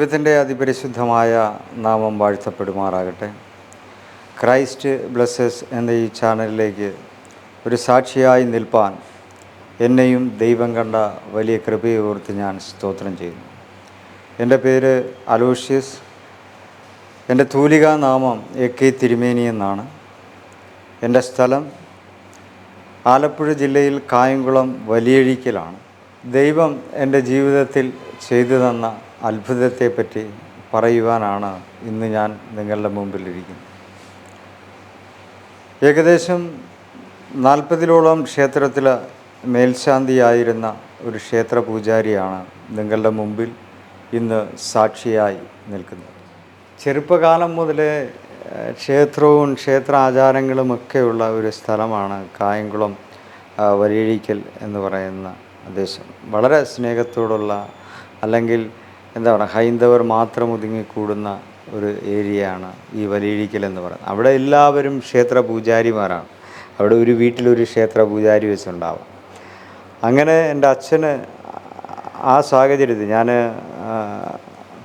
ദൈവത്തിന്റെ അതിപരിശുദ്ധമായ നാമം വാഴ്ത്തപ്പെടുമാറാകട്ടെ. ക്രൈസ്റ്റ് ബ്ലസ്സസ് എന്ന ഈ ചാനലിലേക്ക് ഒരു സാക്ഷിയായി നിൽപ്പാൻ എന്നെയും ദൈവം കണ്ട വലിയ കൃപയെ ഓർത്ത് ഞാൻ സ്തോത്രം ചെയ്യുന്നു. എന്റെ പേര് അലോഷ്യസ്. എന്റെ തൂലികാ നാമം എ കെ തിരുമേനി എന്നാണ്. എന്റെ സ്ഥലം ആലപ്പുഴ ജില്ലയിൽ കായംകുളം വലിയഴിക്കലാണ്. ദൈവം എന്റെ ജീവിതത്തിൽ ചെയ്തു തന്ന അത്ഭുതത്തെപ്പറ്റി പറയുവാനാണ് ഇന്ന് ഞാൻ നിങ്ങളുടെ മുമ്പിലിരിക്കുന്നത്. ഏകദേശം നാൽപ്പതിലോളം ക്ഷേത്രത്തിൽ മേൽശാന്തിയായിരുന്ന ഒരു ക്ഷേത്ര പൂജാരിയാണ് നിങ്ങളുടെ മുമ്പിൽ ഇന്ന് സാക്ഷിയായി നിൽക്കുന്നത്. ചെറുപ്പകാലം മുതലേ ക്ഷേത്രവും ക്ഷേത്ര ആചാരങ്ങളുമൊക്കെയുള്ള ഒരു സ്ഥലമാണ് കായംകുളം വലിയഴിക്കൽ എന്ന് പറയുന്ന ദേശം. വളരെ സ്നേഹത്തോടുള്ള അല്ലെങ്കിൽ എന്താ പറയുക ഹൈന്ദവർ മാത്രം ഒതുങ്ങിക്കൂടുന്ന ഒരു ഏരിയയാണ് ഈ വലിയിഴിക്കൽ എന്ന് പറയുന്നത്. അവിടെ എല്ലാവരും ക്ഷേത്ര പൂജാരിമാരാണ്. അവിടെ ഒരു വീട്ടിലൊരു ക്ഷേത്ര പൂജാരി വെച്ചുണ്ടാവാം. അങ്ങനെ എന്റെ അച്ഛന് ആ സാഹചര്യത്തിൽ ഞാൻ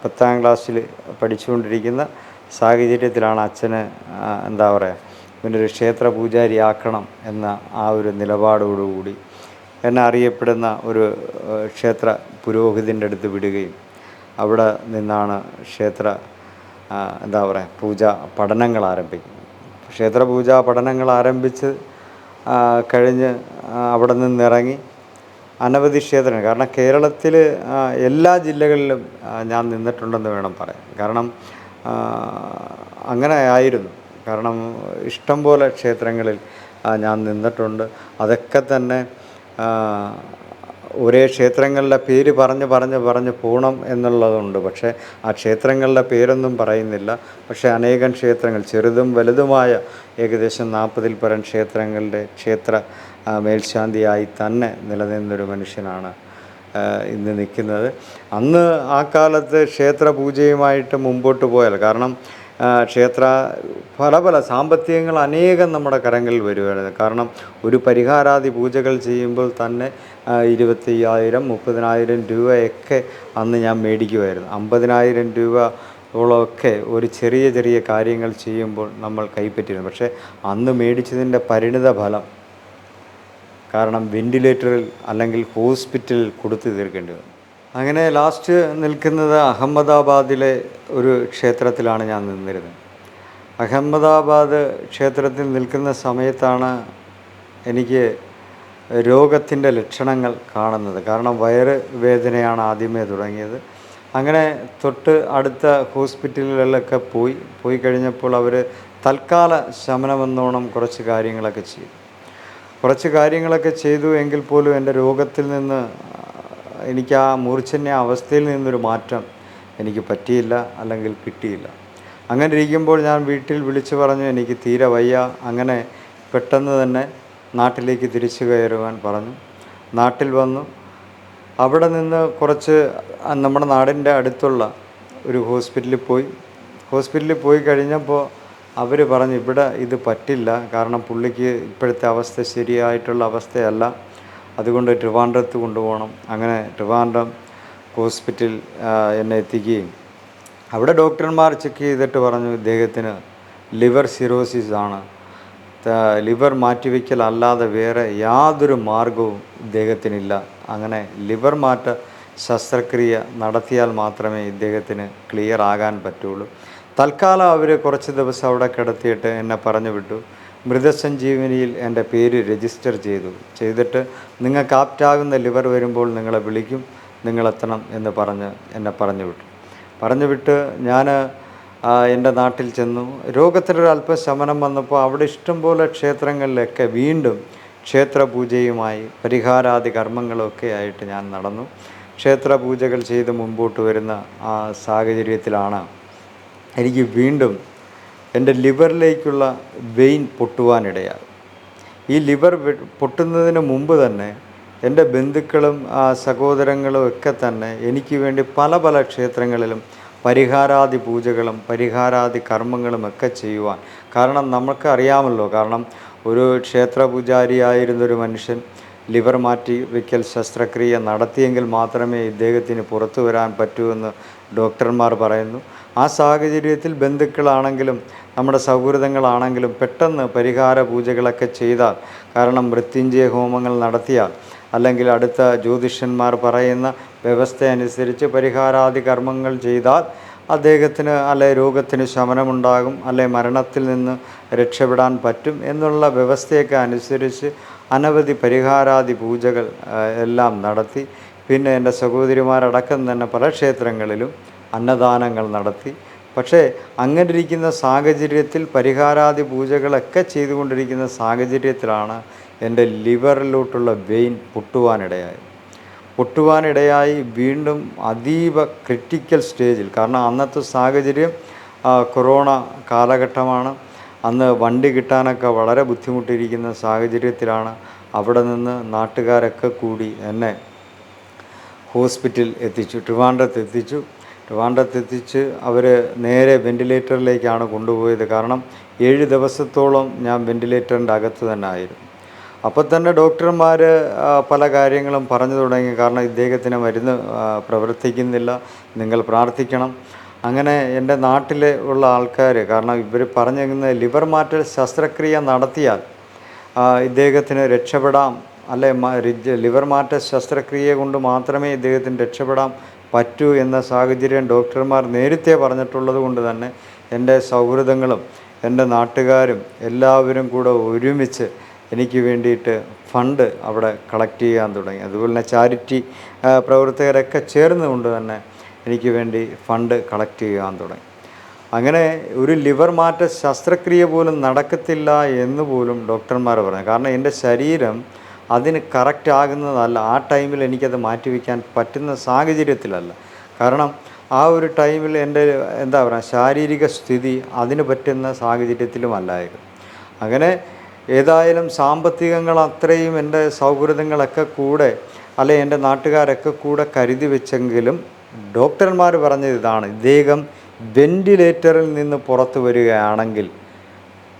പത്താം ക്ലാസ്സിൽ പഠിച്ചുകൊണ്ടിരിക്കുന്ന സാഹചര്യത്തിലാണ് അച്ഛന് എന്താ പറയുക ഇവനൊരു ക്ഷേത്ര പൂജാരി ആക്കണം എന്ന ആ ഒരു നിലപാടോടുകൂടി എന്നെ അറിയപ്പെടുന്ന ഒരു ക്ഷേത്ര പുരോഹിതന്റെ അടുത്ത് വിടുകയും അവിടെ നിന്നാണ് ക്ഷേത്ര എന്താ പറയുക പൂജ പഠനങ്ങൾ ആരംഭിക്കുന്നത്. ക്ഷേത്ര പൂജാ പഠനങ്ങൾ ആരംഭിച്ച് കഴിഞ്ഞ് അവിടെ നിന്നിറങ്ങി അനവധി ക്ഷേത്രങ്ങൾ. കാരണം കേരളത്തിൽ എല്ലാ ജില്ലകളിലും ഞാൻ നിന്നിട്ടുണ്ടെന്ന് വേണം പറയാൻ. കാരണം അങ്ങനെ ആയിരുന്നു. കാരണം ഇഷ്ടം പോലെ ക്ഷേത്രങ്ങളിൽ ഞാൻ നിന്നിട്ടുണ്ട്. അതൊക്കെ തന്നെ ഒരേ ക്ഷേത്രങ്ങളുടെ പേര് പറഞ്ഞ് പറഞ്ഞ് പറഞ്ഞ് പോകണം എന്നുള്ളതുണ്ട്. പക്ഷേ ആ ക്ഷേത്രങ്ങളുടെ പേരൊന്നും പറയുന്നില്ല. പക്ഷേ അനേകം ക്ഷേത്രങ്ങൾ ചെറുതും വലുതുമായ ഏകദേശം നാൽപ്പതിൽ പരം ക്ഷേത്രങ്ങളുടെ ക്ഷേത്ര മേൽശാന്തിയായി തന്നെ നിലനിന്നൊരു മനുഷ്യനാണ് ഇന്ന് നിൽക്കുന്നത്. അന്ന് ആ കാലത്ത് ക്ഷേത്ര പൂജയുമായിട്ട് മുമ്പോട്ട് പോയാൽ കാരണം ക്ഷേത്ര പല പല സാമ്പത്തികങ്ങൾ അനേകം നമ്മുടെ കരങ്ങളിൽ വരുവാണ്. കാരണം ഒരു പരിഹാരാദി പൂജകൾ ചെയ്യുമ്പോൾ തന്നെ ഇരുപത്തയ്യായിരം മുപ്പതിനായിരം രൂപയൊക്കെ അന്ന് ഞാൻ മേടിക്കുമായിരുന്നു അമ്പതിനായിരം രൂപ ഓളമൊക്കെ ഒരു ചെറിയ ചെറിയ കാര്യങ്ങൾ ചെയ്യുമ്പോൾ നമ്മൾ കൈപ്പറ്റിയിരുന്നു. പക്ഷേ അന്ന് മേടിച്ചതിന്റെ പരിണിത ഫലം കാരണം വെന്റിലേറ്ററിൽ അല്ലെങ്കിൽ ഹോസ്പിറ്റലിൽ കൊടുത്തു തീർക്കേണ്ടി വന്നു. അങ്ങനെ ലാസ്റ്റ് നിൽക്കുന്നത് അഹമ്മദാബാദിലെ ഒരു ക്ഷേത്രത്തിലാണ് ഞാൻ നിന്നിരുന്നത്. അഹമ്മദാബാദ് ക്ഷേത്രത്തിൽ നിൽക്കുന്ന സമയത്താണ് എനിക്ക് രോഗത്തിന്റെ ലക്ഷണങ്ങൾ കാണുന്നത്. കാരണം വയറ് വേദനയാണ് ആദ്യമേ തുടങ്ങിയത്. അങ്ങനെ തൊട്ട് അടുത്ത ഹോസ്പിറ്റലുകളിലൊക്കെ പോയി. പോയി കഴിഞ്ഞപ്പോൾ അവർ തൽക്കാല ശമനമെന്നോണം കുറച്ച് കാര്യങ്ങളൊക്കെ ചെയ്തു. കുറച്ച് കാര്യങ്ങളൊക്കെ ചെയ്തു എങ്കിൽ പോലും എന്റെ രോഗത്തിൽ നിന്ന് എനിക്ക് ആ മൂർച്ഛന്യ അവസ്ഥയിൽ നിന്നൊരു മാറ്റം എനിക്ക് പറ്റിയില്ല അല്ലെങ്കിൽ കിട്ടിയില്ല. അങ്ങനെ ഇരിക്കുമ്പോൾ ഞാൻ വീട്ടിൽ വിളിച്ചു പറഞ്ഞു എനിക്ക് തീരെ വയ്യ. അങ്ങനെ പെട്ടെന്ന് തന്നെ നാട്ടിലേക്ക് തിരിച്ചു കയറുവാൻ പറഞ്ഞു. നാട്ടിൽ വന്നു. അവിടെ നിന്ന് കുറച്ച് നമ്മുടെ നാടിന്റെ അടുത്തുള്ള ഒരു ഹോസ്പിറ്റലിൽ പോയി. ഹോസ്പിറ്റലിൽ പോയി കഴിഞ്ഞപ്പോൾ അവർ പറഞ്ഞു ഇവിടെ ഇത് പറ്റില്ല. കാരണം പുള്ളിക്ക് ഇപ്പോഴത്തെ അവസ്ഥ ശരിയായിട്ടുള്ള അവസ്ഥയല്ല. അതുകൊണ്ട് ട്രിവാൻഡ്രത്ത് കൊണ്ടുപോകണം. അങ്ങനെ ട്രിവാൻഡ്രം ഹോസ്പിറ്റൽ എന്നെ എത്തിക്കുകയും. അവിടെ ഡോക്ടർമാർ ചെക്ക് ചെയ്തിട്ട് പറഞ്ഞു ഇദ്ദേഹത്തിന് ലിവർ സിറോസിസ് ആണ്. ലിവർ മാറ്റിവെക്കൽ അല്ലാതെ വേറെ യാതൊരു മാർഗവും ഇദ്ദേഹത്തിനില്ല. അങ്ങനെ ലിവർ മാറ്റ ശസ്ത്രക്രിയ നടത്തിയാൽ മാത്രമേ ഇദ്ദേഹത്തിന് ക്ലിയർ ആകാൻ പറ്റുള്ളൂ. തൽക്കാലം അവർ കുറച്ച് ദിവസം അവിടെ കിടത്തിയിട്ട് എന്നെ പറഞ്ഞു വിട്ടു. മൃതസഞ്ജീവനിയിൽ എന്റെ പേര് രജിസ്റ്റർ ചെയ്തു. ചെയ്തിട്ട് നിങ്ങൾക്ക് ആപ്റ്റാകുന്ന ലിവർ വരുമ്പോൾ നിങ്ങളെ വിളിക്കും. നിങ്ങളെത്തണം എന്ന് പറഞ്ഞ് എന്നെ പറഞ്ഞു വിട്ടു. പറഞ്ഞു വിട്ട് ഞാൻ എന്റെ നാട്ടിൽ ചെന്നു. രോഗത്തിനൊരു അല്പം ശമനം വന്നപ്പോൾ അവിടെ ഇഷ്ടംപോലെ ക്ഷേത്രങ്ങളിലൊക്കെ വീണ്ടും ക്ഷേത്രപൂജയുമായി പരിഹാരാദി കർമ്മങ്ങളൊക്കെ ആയിട്ട് ഞാൻ നടന്നു. ക്ഷേത്രപൂജകൾ ചെയ്ത് മുമ്പോട്ട് വരുന്ന ആ സാഹചര്യത്തിലാണ് എനിക്ക് വീണ്ടും എന്റെ ലിവറിലേക്കുള്ള വെയിൻ പൊട്ടുവാനിടയാകും ഈ ലിവർ പൊട്ടുന്നതിന് മുമ്പ് തന്നെ എന്റെ ബന്ധുക്കളും സഹോദരങ്ങളും ഒക്കെ തന്നെ എനിക്ക് വേണ്ടി പല പല ക്ഷേത്രങ്ങളിലും പരിഹാരാദി പൂജകളും പരിഹാരാദി കർമ്മങ്ങളും ഒക്കെ ചെയ്യുവാൻ. കാരണം നമുക്ക് അറിയാമല്ലോ കാരണം ഒരു ക്ഷേത്ര പൂജാരിയായിരുന്നൊരു മനുഷ്യൻ ലിവർ മാറ്റി വയ്ക്കൽ ശസ്ത്രക്രിയ നടത്തിയെങ്കിൽ മാത്രമേ ഇദ്ദേഹത്തിന് പുറത്തു വരാൻ പറ്റൂ എന്ന് ഡോക്ടർമാർ പറയുന്നു. ആ സാഹചര്യത്തിൽ ബന്ധുക്കളാണെങ്കിലും നമ്മുടെ സൗഹൃദങ്ങളാണെങ്കിലും പെട്ടെന്ന് പരിഹാര പൂജകളൊക്കെ ചെയ്താൽ കാരണം മൃത്യുഞ്ജയ ഹോമങ്ങൾ നടത്തിയാൽ അല്ലെങ്കിൽ അടുത്ത ജ്യോതിഷന്മാർ പറയുന്ന വ്യവസ്ഥ അനുസരിച്ച് പരിഹാരാദി കർമ്മങ്ങൾ ചെയ്താൽ അദ്ദേഹത്തിന് അല്ലെ രോഗത്തിന് ശമനമുണ്ടാകും അല്ലെ മരണത്തിൽ നിന്ന് രക്ഷപ്പെടാൻ പറ്റും എന്നുള്ള വ്യവസ്ഥയൊക്കെ അനുസരിച്ച് അനവധി പരിഹാരാദി പൂജകൾ എല്ലാം നടത്തി പിന്നെ എന്റെ സഹോദരിമാരടക്കം തന്നെ പല ക്ഷേത്രങ്ങളിലും അന്നദാനങ്ങൾ നടത്തി. പക്ഷേ അങ്ങനെ ഇരിക്കുന്ന സാഹചര്യത്തിൽ പരിഹാരാദി പൂജകളൊക്കെ ചെയ്തുകൊണ്ടിരിക്കുന്ന സാഹചര്യത്തിലാണ് എന്റെ ലിവറിലോട്ടുള്ള വെയിൻ പൊട്ടുവാനിടയായത്. പൊട്ടുവാനിടയായി വീണ്ടും അതീവ ക്രിട്ടിക്കൽ സ്റ്റേജിൽ. കാരണം അന്നത്തെ സാഹചര്യം കൊറോണ കാലഘട്ടമാണ്. അന്ന് വണ്ടി കിട്ടാനൊക്കെ വളരെ ബുദ്ധിമുട്ടിയിരിക്കുന്ന സാഹചര്യത്തിലാണ് അവിടെ നിന്ന് നാട്ടുകാരൊക്കെ കൂടി എന്നെ ഹോസ്പിറ്റൽ എത്തിച്ചു ട്രിവാൻഡ്രത്ത് എത്തിച്ചു. ട്രിവാൻഡ്രത്ത് എത്തിച്ച് അവർ നേരെ വെന്റിലേറ്ററിലേക്കാണ് കൊണ്ടുപോയത്. കാരണം ഏഴ് ദിവസത്തോളം ഞാൻ വെന്റിലേറ്ററിന്റെ അകത്ത് തന്നെ ആയിരുന്നു. അപ്പോൾ തന്നെ ഡോക്ടർമാർ പല കാര്യങ്ങളും പറഞ്ഞു തുടങ്ങി. കാരണം ഇദ്ദേഹത്തിന് മരുന്ന് പ്രവർത്തിക്കുന്നില്ല. നിങ്ങൾ പ്രാർത്ഥിക്കണം. അങ്ങനെ എന്റെ നാട്ടിൽ ഉള്ള ആൾക്കാർ കാരണം ഇവർ പറഞ്ഞിരുന്നത് ലിവർ മാറ്റൽ ശസ്ത്രക്രിയ നടത്തിയാൽ ഇദ്ദേഹത്തിന് രക്ഷപ്പെടാം. അല്ലെ ലിവർ മാറ്റ ശസ്ത്രക്രിയ കൊണ്ട് മാത്രമേ ഇദ്ദേഹത്തിന് രക്ഷപ്പെടാൻ പറ്റൂ എന്ന സാഹചര്യം ഡോക്ടർമാർ നേരത്തെ പറഞ്ഞിട്ടുള്ളത് കൊണ്ട് തന്നെ എന്റെ സൗഹൃദങ്ങളും എന്റെ നാട്ടുകാരും എല്ലാവരും കൂടെ ഒരുമിച്ച് എനിക്ക് വേണ്ടിയിട്ട് ഫണ്ട് അവിടെ കളക്ട് ചെയ്യാൻ തുടങ്ങി. അതുപോലെ തന്നെ ചാരിറ്റി പ്രവർത്തകരൊക്കെ ചേർന്നുകൊണ്ട് തന്നെ എനിക്ക് വേണ്ടി ഫണ്ട് കളക്ട് ചെയ്യാൻ തുടങ്ങി. അങ്ങനെ ഒരു ലിവർ മാറ്റ ശസ്ത്രക്രിയ പോലും നടക്കത്തില്ല എന്ന് പോലും ഡോക്ടർമാർ പറഞ്ഞു. കാരണം എന്റെ ശരീരം അതിന് കറക്റ്റ് ആകുന്നതല്ല. ആ ടൈമിൽ എനിക്കത് മാറ്റിവെക്കാൻ പറ്റുന്ന സാഹചര്യത്തിലല്ല. കാരണം ആ ഒരു ടൈമിൽ എന്റെ എന്താ പറയുക ശാരീരിക സ്ഥിതി അതിന് പറ്റുന്ന സാഹചര്യത്തിലുമല്ലായിരുന്നു അങ്ങനെ ഏതായാലും സാമ്പത്തികങ്ങൾ അത്രയും എന്റെ സൗഹൃദങ്ങളൊക്കെ കൂടെ അല്ലെ എന്റെ നാട്ടുകാരൊക്കെ കൂടെ കരുതി വെച്ചെങ്കിലും ഡോക്ടർമാർ പറഞ്ഞത് ഇതാണ്. ഇദ്ദേഹം വെന്റിലേറ്ററിൽ നിന്ന് പുറത്തു വരികയാണെങ്കിൽ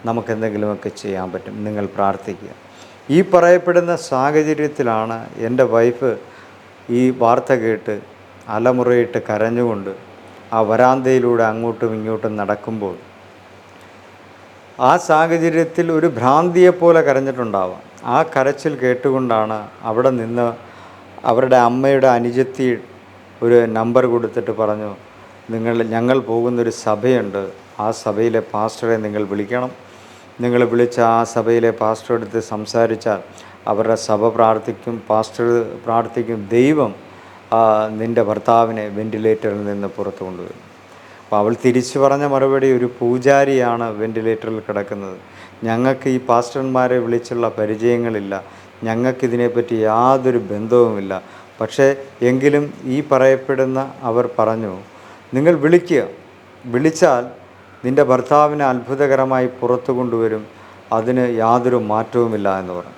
നമുക്കെന്തെങ്കിലുമൊക്കെ ചെയ്യാൻ പറ്റും. നിങ്ങൾ പ്രാർത്ഥിക്കുക. ഈ പറയപ്പെടുന്ന സാഹചര്യത്തിലാണ് എന്റെ വൈഫ് ഈ വാർത്ത കേട്ട് അലമുറയിട്ട് കരഞ്ഞുകൊണ്ട് ആ വരാന്തയിലൂടെ അങ്ങോട്ടും ഇങ്ങോട്ടും നടക്കുമ്പോൾ ആ സാഹചര്യത്തിൽ ഒരു ഭ്രാന്തിയെപ്പോലെ കരഞ്ഞിട്ടുണ്ടാവാം. ആ കരച്ചിൽ കേട്ടുകൊണ്ടാണ് അവിടെ നിന്ന് അവരുടെ അമ്മയുടെ അനുജത്തി ഒരു നമ്പർ കൊടുത്തിട്ട് പറഞ്ഞു നിങ്ങൾ ഞങ്ങൾ പോകുന്നൊരു സഭയുണ്ട്. ആ സഭയിലെ പാസ്റ്ററെ നിങ്ങൾ വിളിക്കണം. നിങ്ങൾ വിളിച്ച ആ സഭയിലെ പാസ്റ്റർ എടുത്ത് സംസാരിച്ചാൽ അവരുടെ സഭ പ്രാർത്ഥിക്കും പാസ്റ്റർ പ്രാർത്ഥിക്കും ദൈവം നിന്റെ ഭർത്താവിനെ വെന്റിലേറ്ററിൽ നിന്ന് പുറത്തു കൊണ്ടുവരും. അപ്പോൾ അവൾ തിരിച്ചു പറഞ്ഞ മറുപടി ഒരു പൂജാരിയാണ് വെന്റിലേറ്ററിൽ കിടക്കുന്നത്. ഞങ്ങൾക്ക് ഈ പാസ്റ്റർമാരെ വിളിച്ചുള്ള പരിചയങ്ങളില്ല. ഞങ്ങൾക്കിതിനെപ്പറ്റി യാതൊരു ബന്ധവുമില്ല. പക്ഷേ എങ്കിലും ഈ പറയപ്പെടുന്ന അവർ പറഞ്ഞു നിങ്ങൾ വിളിക്കുക. വിളിച്ചാൽ നിന്റെ ഭർത്താവിനെ അത്ഭുതകരമായി പുറത്തു കൊണ്ടുവരും. അതിന് യാതൊരു മാറ്റവുമില്ല എന്ന് പറഞ്ഞു.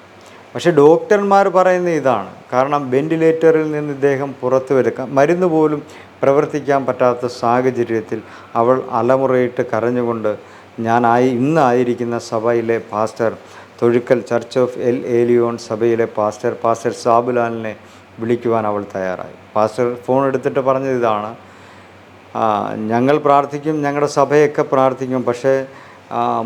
പക്ഷേ ഡോക്ടർമാർ പറയുന്ന ഇതാണ്. കാരണം വെന്റിലേറ്ററിൽ നിന്ന് ഇദ്ദേഹം പുറത്തു വരുക്കാം മരുന്ന് പോലും പ്രവർത്തിക്കാൻ പറ്റാത്ത സാഹചര്യത്തിൽ അവൾ അലമുറയിട്ട് കരഞ്ഞുകൊണ്ട് ഞാനായി ഇന്നായിരിക്കുന്ന സഭയിലെ pastor Thozhukkal church of El Elyon സഭയിലെ പാസ്റ്റർ പാസ്റ്റർ സാബുലാലിനെ വിളിക്കുവാൻ അവൾ തയ്യാറായി. പാസ്റ്റർ ഫോൺ എടുത്തിട്ട് പറഞ്ഞത് ഇതാണ്. ഞങ്ങൾ പ്രാർത്ഥിക്കും ഞങ്ങളുടെ സഭയൊക്കെ പ്രാർത്ഥിക്കും പക്ഷേ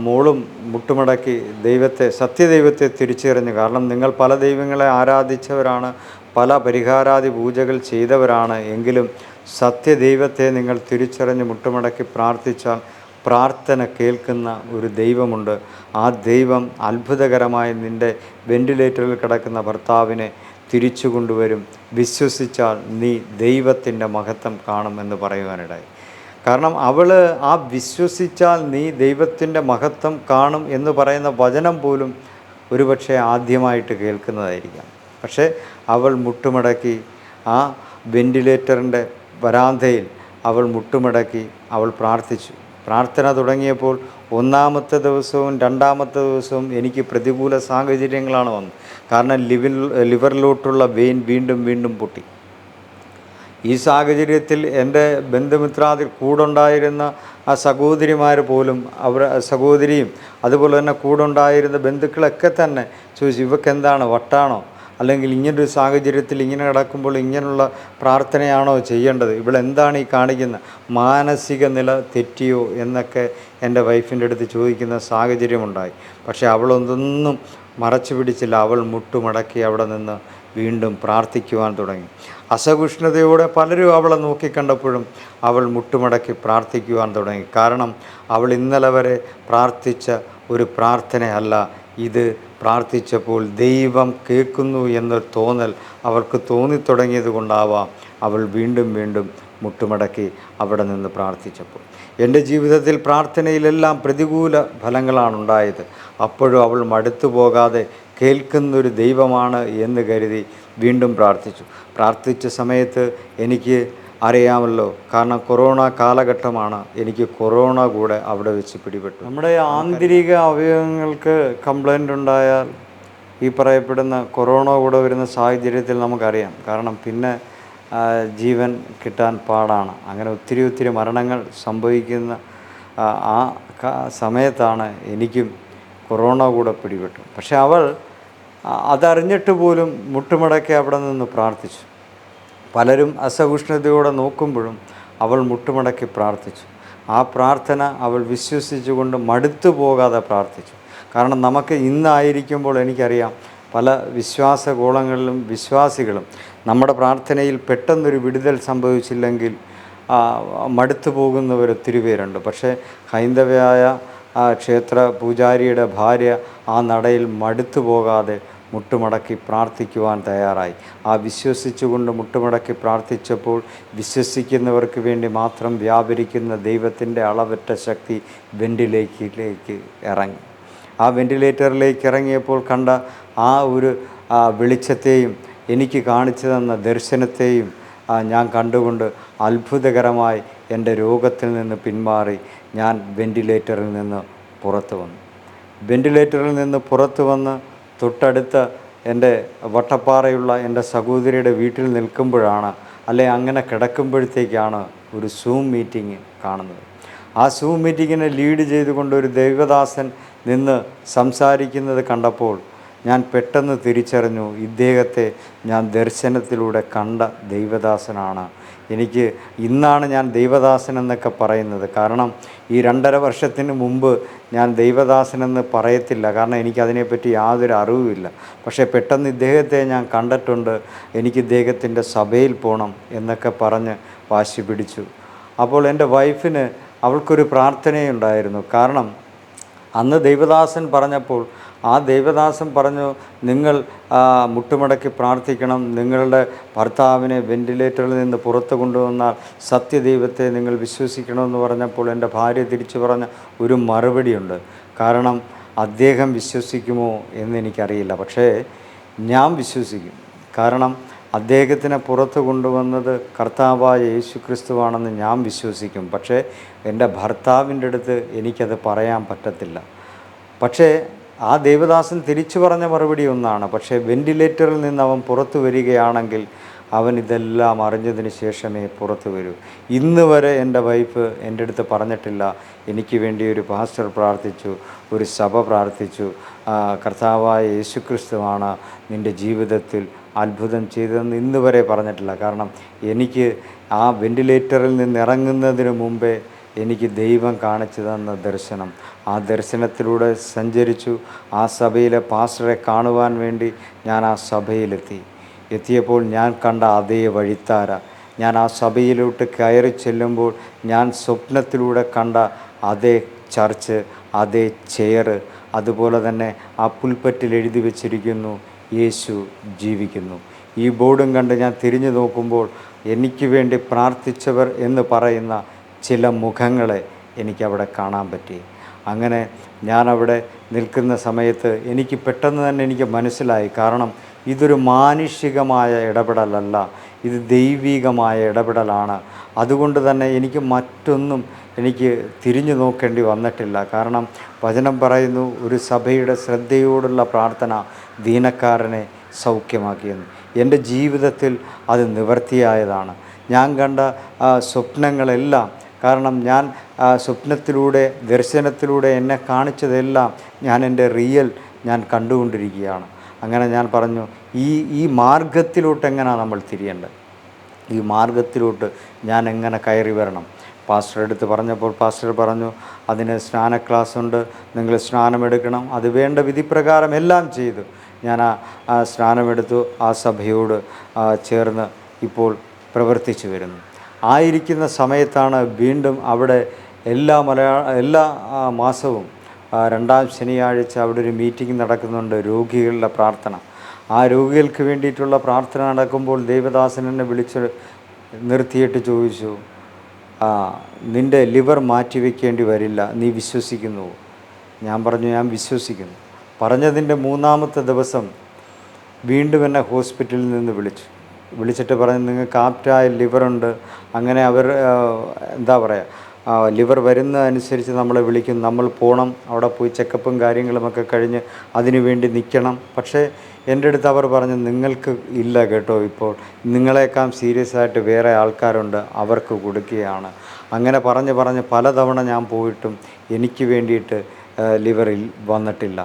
മൂളും മുട്ടുമടക്കി ദൈവത്തെ സത്യദൈവത്തെ തിരിച്ചറിഞ്ഞു. കാരണം നിങ്ങൾ പല ദൈവങ്ങളെ ആരാധിച്ചവരാണ് പല പരിഹാരാദി പൂജകൾ ചെയ്തവരാണ് എങ്കിലും സത്യദൈവത്തെ നിങ്ങൾ തിരിച്ചറിഞ്ഞ് മുട്ടുമടക്കി പ്രാർത്ഥിച്ചാൽ പ്രാർത്ഥന കേൾക്കുന്ന ഒരു ദൈവമുണ്ട്. ആ ദൈവം അത്ഭുതകരമായി നിന്റെ വെന്റിലേറ്ററിൽ കിടക്കുന്ന ഭർത്താവിനെ തിരിച്ചു കൊണ്ടുവരും. വിശ്വസിച്ചാൽ നീ ദൈവത്തിന്റെ മഹത്വം കാണുമെന്ന് പറയുവാനിടയായി. കാരണം അവൾ ആ വിശ്വസിച്ചാൽ നീ ദൈവത്തിന്റെ മഹത്വം കാണും എന്ന് പറയുന്ന വചനം പോലും ഒരുപക്ഷെ ആദ്യമായിട്ട് കേൾക്കുന്നതായിരിക്കാം. പക്ഷേ അവൾ മുട്ടുമടക്കി ആ വെന്റിലേറ്ററിന്റെ വരാന്തയിൽ അവൾ മുട്ടുമടക്കി അവൾ പ്രാർത്ഥിച്ചു. പ്രാർത്ഥന തുടങ്ങിയപ്പോൾ ഒന്നാമത്തെ ദിവസവും രണ്ടാമത്തെ ദിവസവും എനിക്ക് പ്രതികൂല സാഹചര്യങ്ങളാണ് വന്നത്. കാരണം ലിവിൽ ലിവറിലോട്ടുള്ള വെയിൻ വീണ്ടും വീണ്ടും പൊട്ടി. ഈ സാഹചര്യത്തിൽ എന്റെ ബന്ധുമിത്രാതിൽ കൂടുണ്ടായിരുന്ന ആ സഹോദരിമാർ പോലും അവർ സഹോദരിയും അതുപോലെ തന്നെ കൂടുണ്ടായിരുന്ന ബന്ധുക്കളൊക്കെ തന്നെ ചോദിച്ചു ഇവക്കെന്താണ്? വട്ടാണോ? അല്ലെങ്കിൽ ഇങ്ങനൊരു സാഹചര്യത്തിൽ ഇങ്ങനെ കിടക്കുമ്പോൾ ഇങ്ങനെയുള്ള പ്രാർത്ഥനയാണോ ചെയ്യേണ്ടത്? ഇവളെന്താണ് ഈ കാണിക്കുന്നത് മാനസിക നില തെറ്റിയോ എന്നൊക്കെ എന്റെ വൈഫിന്റെ അടുത്ത് ചോദിക്കുന്ന സാഹചര്യമുണ്ടായി. പക്ഷേ അവളൊന്നും മറച്ചു പിടിച്ചില്ല. അവൾ മുട്ടുമടക്കി അവിടെ നിന്ന് വീണ്ടും പ്രാർത്ഥിക്കുവാൻ തുടങ്ങി. അസഹിഷ്ണുതയോടെ പലരും അവളെ നോക്കിക്കണ്ടപ്പോഴും അവൾ മുട്ടുമടക്കി പ്രാർത്ഥിക്കുവാൻ തുടങ്ങി. കാരണം അവൾ ഇന്നലെ വരെ പ്രാർത്ഥിച്ച ഒരു പ്രാർത്ഥനയല്ല. ഇത് പ്രാർത്ഥിച്ചപ്പോൾ ദൈവം കേൾക്കുന്നു എന്നൊരു തോന്നൽ അവർക്ക് തോന്നിത്തുടങ്ങിയത് കൊണ്ടാവാം അവൾ വീണ്ടും വീണ്ടും മുട്ടുമടക്കി അവിടെ നിന്ന് പ്രാർത്ഥിച്ചപ്പോൾ. എന്റെ ജീവിതത്തിൽ പ്രാർത്ഥനയിലെല്ലാം പ്രതികൂല ഫലങ്ങളാണ് ഉണ്ടായത് അപ്പോഴും അവൾ മടുത്തു പോകാതെ കേൾക്കുന്നൊരു ദൈവമാണ് എന്ന് കരുതി വീണ്ടും പ്രാർത്ഥിച്ചു. പ്രാർത്ഥിച്ച സമയത്ത് എനിക്ക് അറിയാമല്ലോ. കാരണം കൊറോണ കാലഘട്ടമാണ്. എനിക്ക് കൊറോണ കൂടെ അവിടെ വെച്ച് പിടിപെട്ടു. നമ്മുടെ ആന്തരിക അവയവങ്ങൾക്ക് കംപ്ലൈന്റ് ഉണ്ടായാൽ ഈ പറയപ്പെടുന്ന കൊറോണ കൂടെ വരുന്ന സാഹചര്യത്തിൽ നമുക്കറിയാം. കാരണം പിന്നെ ജീവൻ കിട്ടാൻ പാടാണ്. അങ്ങനെ ഒത്തിരി ഒത്തിരി മരണങ്ങൾ സംഭവിക്കുന്ന ആ, സമയത്താണ് എനിക്കും കൊറോണ കൂടെ പിടിപെട്ടു. പക്ഷെ അവൾ അതറിഞ്ഞിട്ട് പോലും മുട്ടുമടക്കി അവിടെ നിന്ന് പ്രാർത്ഥിച്ചു. പലരും അസഹിഷ്ണുതയോടെ നോക്കുമ്പോഴും അവൾ മുട്ടുമടക്കി പ്രാർത്ഥിച്ചു. ആ പ്രാർത്ഥന അവൾ വിശ്വസിച്ചുകൊണ്ട് മടുത്തു പോകാതെ പ്രാർത്ഥിച്ചു. കാരണം നമുക്ക് ഇന്നായിരിക്കുമ്പോൾ എനിക്കറിയാം പല വിശ്വാസഗോളങ്ങളിലും വിശ്വാസികളും നമ്മുടെ പ്രാർത്ഥനയിൽ പെട്ടെന്നൊരു വിടുതൽ സംഭവിച്ചില്ലെങ്കിൽ മടുത്തു പോകുന്നവർ ഒത്തിരി പേരുണ്ട്. പക്ഷേ ഹൈന്ദവയായ ക്ഷേത്ര പൂജാരിയുടെ ഭാര്യ ആ നടയിൽ മടുത്തു പോകാതെ മുട്ടുമടക്കി പ്രാർത്ഥിക്കുവാൻ തയ്യാറായി. ആ വിശ്വസിച്ചുകൊണ്ട് മുട്ടുമടക്കി പ്രാർത്ഥിച്ചപ്പോൾ വിശ്വസിക്കുന്നവർക്ക് വേണ്ടി മാത്രം വ്യാപരിക്കുന്ന ദൈവത്തിന്റെ അളവറ്റ ശക്തി വെന്റിലേക്കിലേക്ക് ഇറങ്ങി. ആ വെന്റിലേറ്ററിലേക്ക് ഇറങ്ങിയപ്പോൾ കണ്ട ആ ഒരു വെളിച്ചത്തെയും എനിക്ക് കാണിച്ചു തന്ന ദർശനത്തെയും ഞാൻ കണ്ടുകൊണ്ട് അത്ഭുതകരമായി എന്റെ രോഗത്തിൽ നിന്ന് പിന്മാറി ഞാൻ വെന്റിലേറ്ററിൽ നിന്ന് പുറത്തു വന്നു. വെന്റിലേറ്ററിൽ നിന്ന് പുറത്തു വന്ന് തൊട്ടടുത്ത എന്റെ വട്ടപ്പാറയുള്ള എന്റെ സഹോദരിയുടെ വീട്ടിൽ നിൽക്കുമ്പോഴാണ് അല്ലെ അങ്ങനെ കിടക്കുമ്പോഴത്തേക്കാണ് ഒരു സൂം മീറ്റിംഗ് കാണുന്നത്. ആ സൂം മീറ്റിങ്ങിനെ ലീഡ് ചെയ്തുകൊണ്ട് ഒരു ദൈവദാസൻ നിന്ന് സംസാരിക്കുന്നത് കണ്ടപ്പോൾ ഞാൻ പെട്ടെന്ന് തിരിച്ചറിഞ്ഞു ഇദ്ദേഹത്തെ ഞാൻ ദർശനത്തിലൂടെ കണ്ട ദൈവദാസനാണ്. എനിക്ക് ഇന്നാണ് ഞാൻ ദൈവദാസൻ എന്നൊക്കെ പറയുന്നത്. കാരണം ഈ രണ്ടര വർഷത്തിന് മുമ്പ് ഞാൻ ദൈവദാസൻ എന്ന് പറയത്തില്ല. കാരണം എനിക്കതിനെപ്പറ്റി യാതൊരു അറിവുമില്ല. പക്ഷേ പെട്ടെന്ന് ഇദ്ദേഹത്തെ ഞാൻ കണ്ടിട്ടുണ്ട്. എനിക്ക് ഇദ്ദേഹത്തിന്റെ സഭയിൽ പോകണം എന്നൊക്കെ പറഞ്ഞ് വാശി പിടിച്ചു. അപ്പോൾ എന്റെ വൈഫിന് അവൾക്കൊരു പ്രാർത്ഥനയുണ്ടായിരുന്നു. കാരണം അന്ന് ദൈവദാസൻ പറഞ്ഞപ്പോൾ ആ ദൈവദാസൻ പറഞ്ഞു നിങ്ങൾ മുട്ടുമടക്കി പ്രാർത്ഥിക്കണം. നിങ്ങളുടെ ഭർത്താവിനെ വെന്റിലേറ്ററിൽ നിന്ന് പുറത്തു കൊണ്ടുവന്നാൽ സത്യദൈവത്തെ നിങ്ങൾ വിശ്വസിക്കണമെന്ന് പറഞ്ഞപ്പോൾ എന്റെ ഭാര്യ തിരിച്ചു പറഞ്ഞ ഒരു മറുപടിയുണ്ട്. കാരണം അദ്ദേഹം വിശ്വസിക്കുമോ എന്ന് എനിക്കറിയില്ല. പക്ഷേ ഞാൻ വിശ്വസിക്കും. കാരണം അദ്ദേഹത്തിനെ പുറത്ത് കൊണ്ടുവന്നത് കർത്താവായ യേശു ക്രിസ്തുവാണെന്ന് ഞാൻ വിശ്വസിക്കും. പക്ഷേ എന്റെ ഭർത്താവിന്റെ അടുത്ത് എനിക്കത് പറയാൻ പറ്റത്തില്ല. പക്ഷേ ആ ദേവദാസൻ തിരിച്ചു പറഞ്ഞ മറുപടി ഒന്നാണ്. പക്ഷേ വെന്റിലേറ്ററിൽ നിന്ന് അവൻ പുറത്തു വരികയാണെങ്കിൽ അവൻ ഇതെല്ലാം അറിഞ്ഞതിന് ശേഷമേ പുറത്തു വരൂ. ഇന്ന് വരെ എന്റെ വൈഫ് എന്റെ അടുത്ത് പറഞ്ഞിട്ടില്ല. എനിക്ക് വേണ്ടി ഒരു പാസ്റ്റർ പ്രാർത്ഥിച്ചു ഒരു സഭ പ്രാർത്ഥിച്ചു. കർത്താവായ യേശുക്രിസ്തുവാണ് നിന്റെ ജീവിതത്തിൽ അത്ഭുതം ചെയ്തതെന്ന് ഇന്ന് വരെ പറഞ്ഞിട്ടില്ല. കാരണം എനിക്ക് ആ വെന്റിലേറ്ററിൽ നിന്ന് ഇറങ്ങുന്നതിന് മുമ്പേ എനിക്ക് ദൈവം കാണിച്ചു തന്ന ദർശനം. ആ ദർശനത്തിലൂടെ സഞ്ചരിച്ചു. ആ സഭയിലെ പാസ്റ്ററെ കാണുവാൻ വേണ്ടി ഞാൻ ആ സഭയിലെത്തി. എത്തിയപ്പോൾ ഞാൻ കണ്ട അതേ വഴിത്താര. ഞാൻ ആ സഭയിലോട്ട് കയറി ചെല്ലുമ്പോൾ ഞാൻ സ്വപ്നത്തിലൂടെ കണ്ട അതേ ചർച്ച് അതേ ചെയർ അതുപോലെ തന്നെ ആ പുൽപ്പറ്റിൽ എഴുതി വച്ചിരിക്കുന്നു യേശു ജീവിക്കുന്നു. ഈ ബോർഡും കണ്ട് ഞാൻ തിരിഞ്ഞു നോക്കുമ്പോൾ എനിക്ക് വേണ്ടി പ്രാർത്ഥിച്ചവർ എന്ന് പറയുന്ന ചില മുഖങ്ങളെ എനിക്കവിടെ കാണാൻ പറ്റി. അങ്ങനെ ഞാനവിടെ നിൽക്കുന്ന സമയത്ത് എനിക്ക് പെട്ടെന്ന് തന്നെ എനിക്ക് മനസ്സിലായി. കാരണം ഇതൊരു മാനുഷികമായ ഇടപെടലല്ല. ഇത് ദൈവീകമായ ഇടപെടലാണ്. അതുകൊണ്ട് തന്നെ എനിക്ക് മറ്റൊന്നും എനിക്ക് തിരിഞ്ഞു നോക്കേണ്ടി വന്നിട്ടില്ല. കാരണം വചനം പറയുന്നു ഒരു സഭയുടെ ശ്രദ്ധയോടുള്ള പ്രാർത്ഥന ദീനക്കാരനെ സൗഖ്യമാക്കിയെന്ന്. എന്റെ ജീവിതത്തിൽ അത് നിവർത്തിയായതാണ്. ഞാൻ കണ്ട സ്വപ്നങ്ങളെല്ലാം കാരണം ഞാൻ സ്വപ്നത്തിലൂടെ ദർശനത്തിലൂടെ എന്നെ കാണിച്ചതെല്ലാം ഞാൻ എന്റെ റിയൽ ഞാൻ കണ്ടുകൊണ്ടിരിക്കുകയാണ്. അങ്ങനെ ഞാൻ പറഞ്ഞു ഈ ഈ മാർഗത്തിലോട്ട് എങ്ങനെയാണ് നമ്മൾ തിരിയേണ്ടത്? ഈ മാർഗത്തിലോട്ട് ഞാൻ എങ്ങനെ കയറി വരണം? പാസ്റ്റർ എടുത്ത് പറഞ്ഞപ്പോൾ പാസ്റ്റർ പറഞ്ഞു അതിന് സ്നാന ക്ലാസ് ഉണ്ട് നിങ്ങൾ സ്നാനമെടുക്കണം അത് വേണ്ട വിധിപ്രകാരം എല്ലാം ചെയ്തു. ഞാൻ ആ സ്നാനമെടുത്തു ആ സഭയോട് ചേർന്ന് ഇപ്പോൾ പ്രവർത്തിച്ചു വരുന്നു. ആയിരിക്കുന്ന സമയത്താണ് വീണ്ടും അവിടെ എല്ലാ മലയാള എല്ലാ മാസവും രണ്ടാം ശനിയാഴ്ച അവിടെ ഒരു മീറ്റിംഗ് നടക്കുന്നുണ്ട് രോഗികളുടെ പ്രാർത്ഥന. ആ രോഗികൾക്ക് വേണ്ടിയിട്ടുള്ള പ്രാർത്ഥന നടക്കുമ്പോൾ ദേവദാസൻ എന്നെ വിളിച്ച് നിർത്തിയിട്ട് ചോദിച്ചു നിന്റെ ലിവർ മാറ്റിവെക്കേണ്ടി വരില്ല നീ വിശ്വസിക്കുന്നു. ഞാൻ പറഞ്ഞു ഞാൻ വിശ്വസിക്കുന്നു. പറഞ്ഞതിന്റെ മൂന്നാമത്തെ ദിവസം വീണ്ടും എന്നെ ഹോസ്പിറ്റലിൽ നിന്ന് വിളിച്ചു. വിളിച്ചിട്ട് പറഞ്ഞു നിങ്ങൾക്ക് ആപ്റ്റായ ലിവറുണ്ട് അങ്ങനെ അവർ എന്താ പറയുക ലിവർ വരുന്നതനുസരിച്ച് നമ്മളെ വിളിക്കും. നമ്മൾ പോകണം അവിടെ പോയി ചെക്കപ്പും കാര്യങ്ങളുമൊക്കെ കഴിഞ്ഞ് അതിനു വേണ്ടി നിൽക്കണം പക്ഷേ എന്റെ അടുത്ത് അവർ പറഞ്ഞു നിങ്ങൾക്ക് ഇല്ല കേട്ടോ ഇപ്പോൾ. നിങ്ങളെക്കാൾ സീരിയസ് ആയിട്ട് വേറെ ആൾക്കാരുണ്ട്. അവർക്ക് കൊടുക്കുകയാണ്. അങ്ങനെ പറഞ്ഞ് പറഞ്ഞ് പലതവണ ഞാൻ പോയിട്ടും എനിക്ക് വേണ്ടിയിട്ട് ലിവറിൽ വന്നിട്ടില്ല.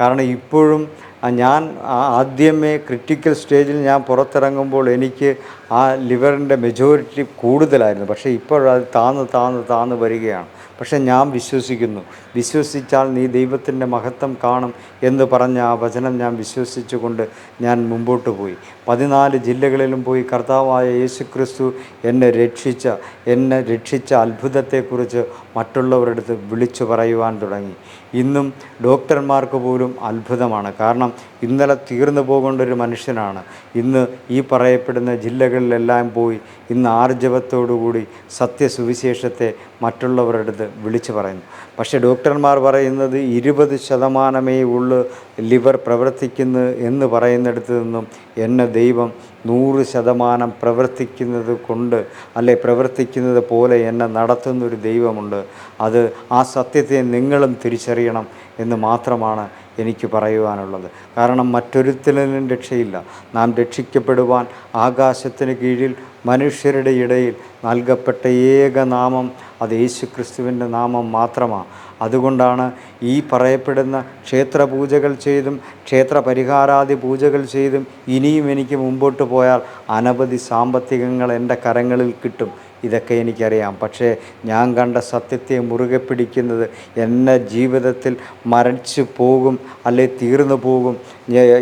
കാരണം ഇപ്പോഴും ഞാൻ ആദ്യമേ ക്രിട്ടിക്കൽ സ്റ്റേജിൽ ഞാൻ പുറത്തിറങ്ങുമ്പോൾ എനിക്ക് ആ ലിവറിന്റെ മെജോറിറ്റി കൂടുതലായിരുന്നു. പക്ഷേ ഇപ്പോഴത് താന്ന് താന്ന് താന്ന് വരികയാണ്. പക്ഷെ ഞാൻ വിശ്വസിക്കുന്നു. വിശ്വസിച്ചാൽ നീ ദൈവത്തിന്റെ മഹത്വം കാണും എന്ന് പറഞ്ഞ ആ വചനം ഞാൻ വിശ്വസിച്ചുകൊണ്ട് ഞാൻ മുമ്പോട്ട് പോയി. പതിനാല് ജില്ലകളിലും പോയി കർത്താവായ യേശു ക്രിസ്തു എന്നെ രക്ഷിച്ച എന്നെ രക്ഷിച്ച അത്ഭുതത്തെക്കുറിച്ച് മറ്റുള്ളവരുടെ അടുത്ത് വിളിച്ചു പറയുവാൻ തുടങ്ങി. ഇന്നും ഡോക്ടർമാർക്ക് പോലും അത്ഭുതമാണ്. കാരണം ഇന്നലെ തീർന്നു പോകേണ്ട ഒരു മനുഷ്യനാണ്. ഇന്ന് ഈ പറയപ്പെടുന്ന ജില്ലകളിലെല്ലാം പോയി ഇന്ന് ആർജവത്തോടുകൂടി സത്യസുവിശേഷത്തെ മറ്റുള്ളവരുടെ അടുത്ത് വിളിച്ചു പറയുന്നു. പക്ഷേ ഡോക്ടർമാർ പറയുന്നത് ഇരുപത് ശതമാനമേ ഉള്ളു ലിവർ പ്രവർത്തിക്കുന്നു എന്ന് പറയുന്നിടത്ത് നിന്നും എന്നെ ദൈവം നൂറ് ശതമാനം പ്രവർത്തിക്കുന്നത് കൊണ്ട് അല്ലെ പ്രവർത്തിക്കുന്നത് പോലെ എന്നെ നടത്തുന്നൊരു ദൈവമുണ്ട്. അത് ആ സത്യത്തെ നിങ്ങളും തിരിച്ചറിയണം എന്ന് മാത്രമാണ് എനിക്ക് പറയുവാനുള്ളത്. കാരണം മറ്റൊരുത്തിലും രക്ഷയില്ല. നാം രക്ഷിക്കപ്പെടുവാൻ ആകാശത്തിന് കീഴിൽ മനുഷ്യരുടെ ഇടയിൽ നൽകപ്പെട്ട ഏക നാമം അത് യേശു ക്രിസ്തുവിന്റെ നാമം മാത്രമാണ് അതുകൊണ്ടാണ് ഈ പറയപ്പെടുന്ന ക്ഷേത്ര പൂജകൾ ചെയ്തും ക്ഷേത്ര പരിഹാരാദി പൂജകൾ ചെയ്തും ഇനിയും എനിക്ക് മുമ്പോട്ട് പോയാൽ അനവധി സാമ്പത്തികങ്ങൾ എന്റെ കരങ്ങളിൽ കിട്ടും. ഇതൊക്കെ എനിക്കറിയാം. പക്ഷേ ഞാൻ കണ്ട സത്യത്തെ മുറുകെ പിടിക്കുന്നത് എന്നെ ജീവിതത്തിൽ മരച്ചു പോകും അല്ലെ തീർന്നു പോകും.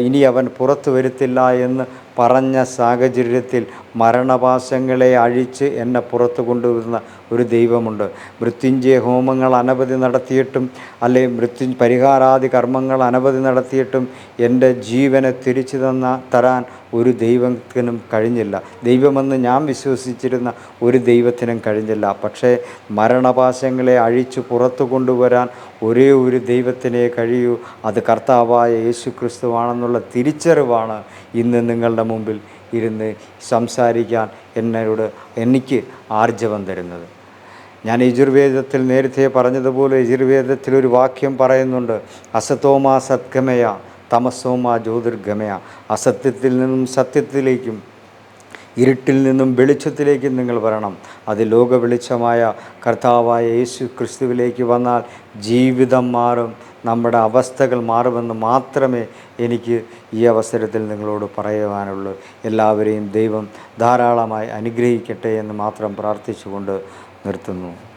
ഇനി അവൻ പുറത്തു വരുത്തില്ല എന്ന് പറഞ്ഞ സാഹചര്യത്തിൽ മരണപാശങ്ങളെ അഴിച്ച് എന്നെ പുറത്തു കൊണ്ടുവരുന്ന ഒരു ദൈവമുണ്ട്. മൃത്യുഞ്ജയ ഹോമങ്ങൾ അനവധി നടത്തിയിട്ടും അല്ലെ മൃത്യു പരിഹാരാദി കർമ്മങ്ങൾ അനവധി നടത്തിയിട്ടും എന്റെ ജീവനെ തിരിച്ചു തന്ന തരാൻ ഒരു ദൈവത്തിനും കഴിഞ്ഞില്ല. ദൈവമെന്ന് ഞാൻ വിശ്വസിച്ചിരുന്ന ഒരു ദൈവത്തിനും കഴിഞ്ഞില്ല. പക്ഷേ മരണപാശങ്ങളെ അഴിച്ചു പുറത്തു കൊണ്ടുവരാൻ ഒരേ ഒരു ദൈവത്തിനെ കഴിയൂ. അത് കർത്താവായ യേശു ക്രിസ്തുവാണെന്നുള്ള തിരിച്ചറിവാണ് ഇന്ന് നിങ്ങളുടെ മുമ്പിൽ ഇരുന്ന് സംസാരിക്കാൻ എന്നോട് എനിക്ക് ആർജവം തരുന്നത്. ഞാൻ യജുർവേദത്തിൽ നേരത്തെ പറഞ്ഞതുപോലെ യജുർവേദത്തിൽ ഒരു വാക്യം പറയുന്നുണ്ട്. അസതോമാ സത്ഗമയ തമസോമാ ജ്യോതിർഗമയ. അസത്യത്തിൽ നിന്നും സത്യത്തിലേക്കും ഇരുട്ടിൽ നിന്നും വെളിച്ചത്തിലേക്കും നിങ്ങൾ വരണം. അത് ലോക വെളിച്ചമായ കർത്താവായ യേശു ക്രിസ്തുവിലേക്ക് വന്നാൽ ജീവിതം മാറും. നമ്മുടെ അവസ്ഥകൾ മാറുമെന്ന് മാത്രമേ എനിക്ക് ഈ അവസരത്തിൽ നിങ്ങളോട് പറയുവാനുള്ളൂ. എല്ലാവരെയും ദൈവം ധാരാളമായി അനുഗ്രഹിക്കട്ടെ എന്ന് മാത്രം പ്രാർത്ഥിച്ചുകൊണ്ട് നിർത്തുന്നു.